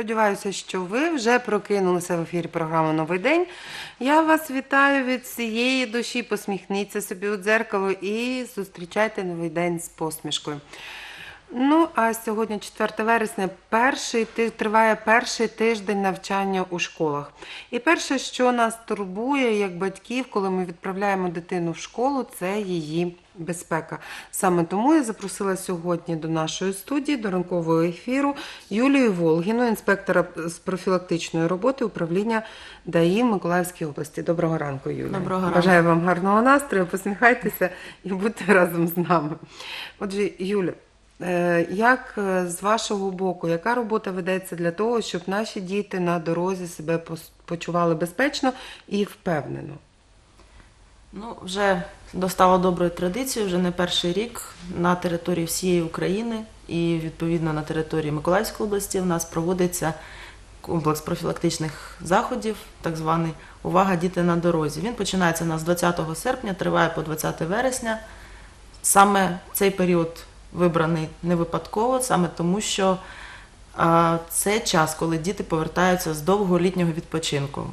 Сподіваюся, що ви вже прокинулися в ефірі програми Новий день. Я вас вітаю від цієї душі. Посміхніться собі у дзеркало і зустрічайте новий день з посмішкою. Ну, а сьогодні 4 вересня, перший ти- триває перший тиждень навчання у школах. І перше, що нас турбує як батьків, коли ми відправляємо дитину в школу, це її безпека. Саме тому я запросила сьогодні до нашої студії, до ранкового ефіру, Юлію Волгіну, інспектора з профілактичної роботи управління ДАІ в Миколаївській області. Доброго ранку, Юлія. Доброго ранку. Бажаю вам гарного настрою, посміхайтеся і будьте разом з нами. Отже, Юля, як е, з вашого боку, яка робота ведеться для того, щоб наші діти на дорозі себе почували безпечно і впевнено? Ну, вже достало доброю традицією, вже не перший рік на території всієї України і відповідно на території Миколаївської області в нас проводиться комплекс профілактичних заходів, так званий Увага діти на дорозі. Він починається у нас 20 серпня, триває по 20 вересня. Саме цей період вибраний не випадково, саме тому, що це час, коли діти повертаються з довгого літнього відпочинку.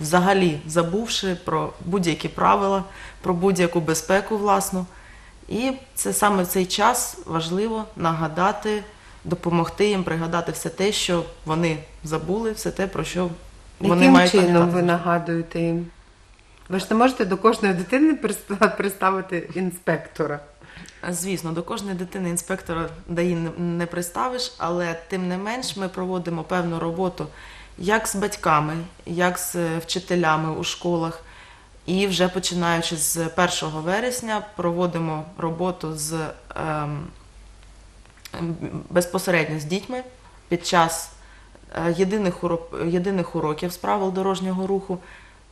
Взагалі забувши про будь-які правила, про будь-яку безпеку власну. І це саме в цей час важливо нагадати, допомогти їм пригадати все те, що вони забули, все те, про що вони Яким мають чином пам'ятати. ви нагадуєте їм? Ви ж не можете до кожної дитини приста- приставити інспектора. Звісно, до кожної дитини інспектора ДАІ не- приставиш, але тим не менш ми проводимо певну роботу як з батьками, як з е, вчителями у школах. І вже починаючи з 1 вересня проводимо роботу з ем, ем, безпосередньо з дітьми під час е, єдиних, уро- єдиних уроків з правил дорожнього руху.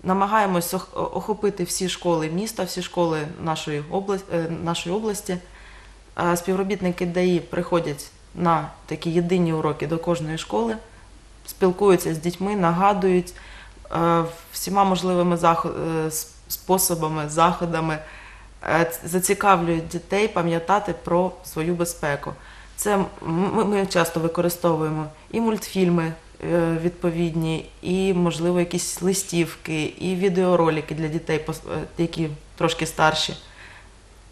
Намагаємось охопити всі школи міста, всі школи нашої області, нашої області. Е, Співробітники ДАІ приходять на такі єдині уроки до кожної школи, спілкуються з дітьми, нагадують е, всіма можливими е, способами, заходами, е, зацікавлюють дітей пам'ятати про свою безпеку. Це ми, часто використовуємо і мультфільми е, відповідні, і, можливо, якісь листівки, і відеоролики для дітей, е, які трошки старші.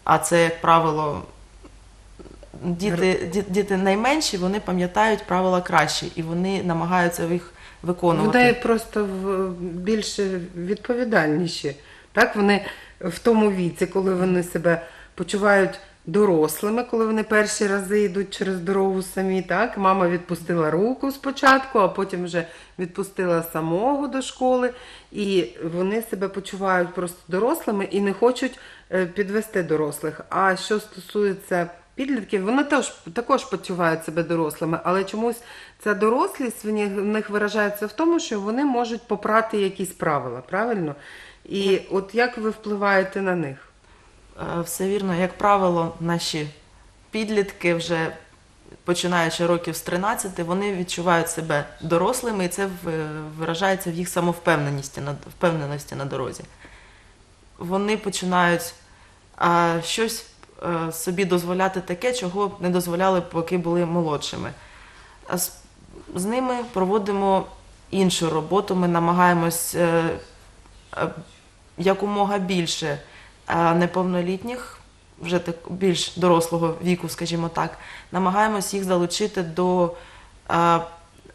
А це, як правило, діти, діти найменші, вони пам'ятають правила краще, і вони намагаються їх виконувати. Вони просто більше відповідальніші. Так, вони в тому віці, коли вони себе почувають дорослими, коли вони перші рази йдуть через дорогу самі. Так, мама відпустила руку спочатку, а потім вже відпустила самого до школи, і вони себе почувають просто дорослими і не хочуть е, підвести дорослих. А що стосується підлітків, вони теж також почувають себе дорослими, але чомусь ця дорослість в них, в них виражається в тому, що вони можуть попрати якісь правила, правильно? І от як ви впливаєте на них? Е, Все вірно, як правило, наші підлітки вже починаючи років з 13, вони відчувають себе дорослими, і це виражається в їх самовпевненості впевненості на дорозі. Вони починають щось е, собі дозволяти таке, чого не дозволяли, поки були молодшими. А з, ними проводимо іншу роботу. Ми намагаємось е, якомога більше е, неповнолітніх, вже так більш дорослого віку, скажімо так, намагаємось їх залучити до е,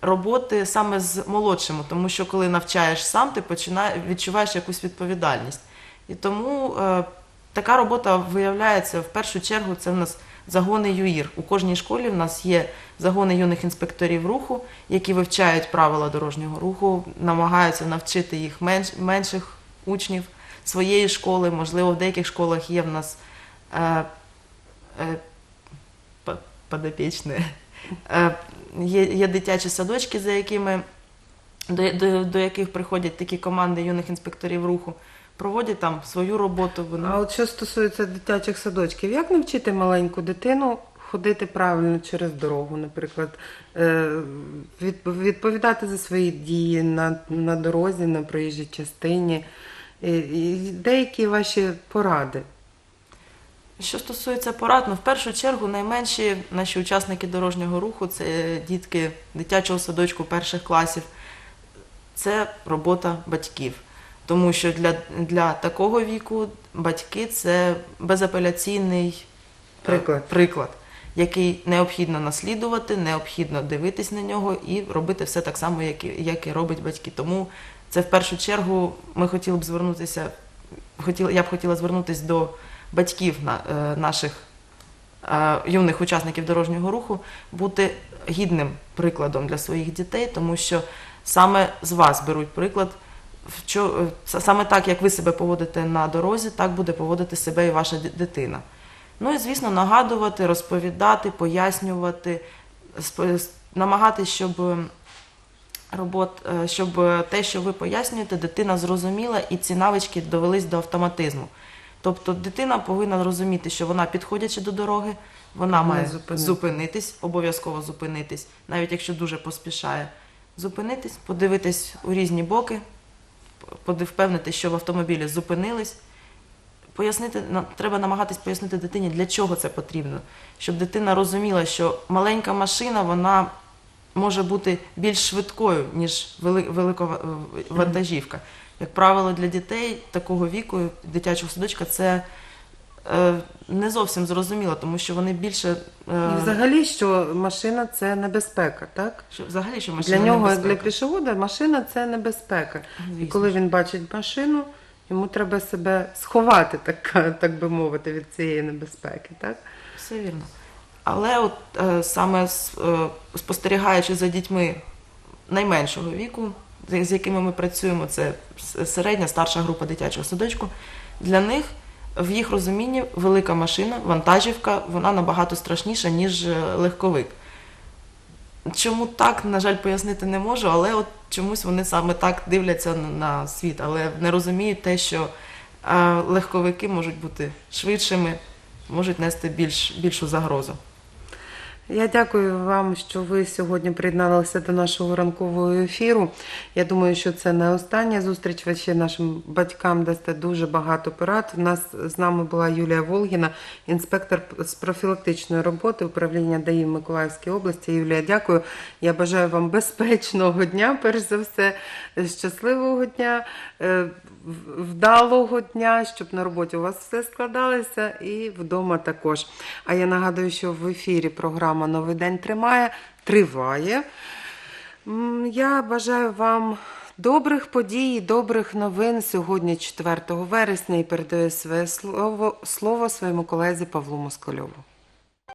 роботи саме з молодшими, тому що коли навчаєш сам, ти починає, відчуваєш якусь відповідальність. І тому е, така робота виявляється в першу чергу. Це в нас загони ЮІР. У кожній школі в нас є загони юних інспекторів руху, які вивчають правила дорожнього руху, намагаються навчити їх менш, менших учнів своєї школи. Можливо, в деяких школах є в нас е, е, по- подопічні. Е, є, є дитячі садочки, за якими, до, до, до яких приходять такі команди юних інспекторів руху, проводять там свою роботу. Вони А от що стосується дитячих садочків, як навчити маленьку дитину ходити правильно через дорогу, наприклад, е, відповідати за свої дії на, на дорозі, на проїжджій частині? І Деякі ваші поради. Що стосується порад, ну в першу чергу найменші наші учасники дорожнього руху це дітки дитячого садочку перших класів. Це робота батьків. Тому що для, для такого віку батьки це безапеляційний е, Приклад. приклад, який необхідно наслідувати, необхідно дивитись на нього і робити все так само, як і, як і робить батьки. Тому це в першу чергу ми хотіли б звернутися, хотіла, я б хотіла звернутися до батьків е, наших е, юних учасників дорожнього руху, бути гідним прикладом для своїх дітей, тому що саме з вас беруть приклад. Е, саме так, як ви себе поводите на дорозі, так буде поводити себе і ваша дитина. Ну і звісно, нагадувати, розповідати, пояснювати, с- щоб робот, е, щоб е, те, що ви пояснюєте, дитина зрозуміла і ці навички довелись до автоматизму. Тобто дитина повинна розуміти, що вона, підходячи до дороги, вона Має має зупинитись. зупинитись, обов'язково зупинитись, навіть якщо дуже поспішає. Зупинитись, подивитись у різні боки, подив- впевнити, що в автомобілі зупинились. Пояснити, на- треба намагатись пояснити дитині, для чого це потрібно. Щоб дитина розуміла, що маленька машина вона може бути більш швидкою, ніж велика вантажівка. Як правило, для дітей такого віку, дитячого садочка, це е, не зовсім зрозуміло, тому що вони більше. Е, І взагалі, що машина це небезпека, так? що, взагалі, що машина Для нього, як для небезпека. пішохода, машина це небезпека. І коли він бачить машину, йому треба себе сховати, так, так би мовити, від цієї небезпеки, так? Все вірно. Але от е, саме с- е, спостерігаючи за дітьми найменшого віку, з з якими ми працюємо, це середня, старша група дитячого садочку, для них в їх розумінні велика машина, вантажівка, вона набагато страшніша, ніж е, легковик. Чому так, на жаль, пояснити не можу, але от чомусь вони саме так дивляться на- на світ, але не розуміють те, що е, легковики можуть бути швидшими, можуть нести більш, більшу загрозу. Я дякую вам, що ви сьогодні приєдналися до нашого ранкового ефіру. Я думаю, що це не остання зустріч. Ви ще нашим батькам дасте дуже багато порад. У нас з нами була Юлія Волгіна, інспектор з профілактичної роботи управління ДАІ Миколаївській області. Юлія, дякую. Я бажаю вам безпечного дня, перш за все, щасливого дня, е, вдалого дня, щоб на роботі у вас все складалося і вдома також. А я нагадую, що в ефірі програма Новий день тримає, триває. Я бажаю вам добрих подій, добрих новин сьогодні, 4 вересня, і передаю своє слово, слово своєму колезі Павлу Москальову.